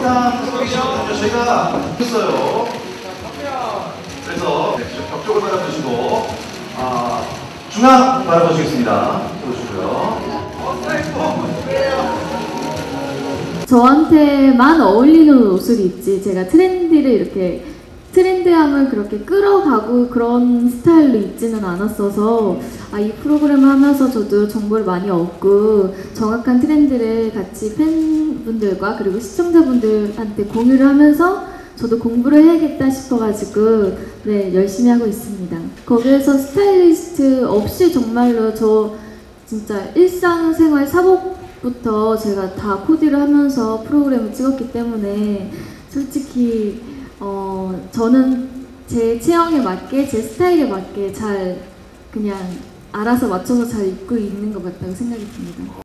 제가 했어요. 그래서 네, 벽 쪽을 바라보시고 아, 중앙 바라보시겠습니다. 저한테만 어울리는 옷을 입지 제가 트렌디를 이렇게 트렌드함을 그렇게 끌어가고 그런 스타일로 입지는 않았어서 아, 이 프로그램을 하면서 저도 정보를 많이 얻고 정확한 트렌드를 같이 팬분들과 그리고 시청자분들한테 공유를 하면서 저도 공부를 해야겠다 싶어가지고 네 열심히 하고 있습니다. 거기에서 스타일리스트 없이 정말로 저 진짜 일상생활 사복부터 제가 다 코디를 하면서 프로그램을 찍었기 때문에 솔직히 어 저는 제 체형에 맞게 제 스타일에 맞게 잘 그냥 알아서 맞춰서 잘 입고 있는 것 같다고 생각이 듭니다.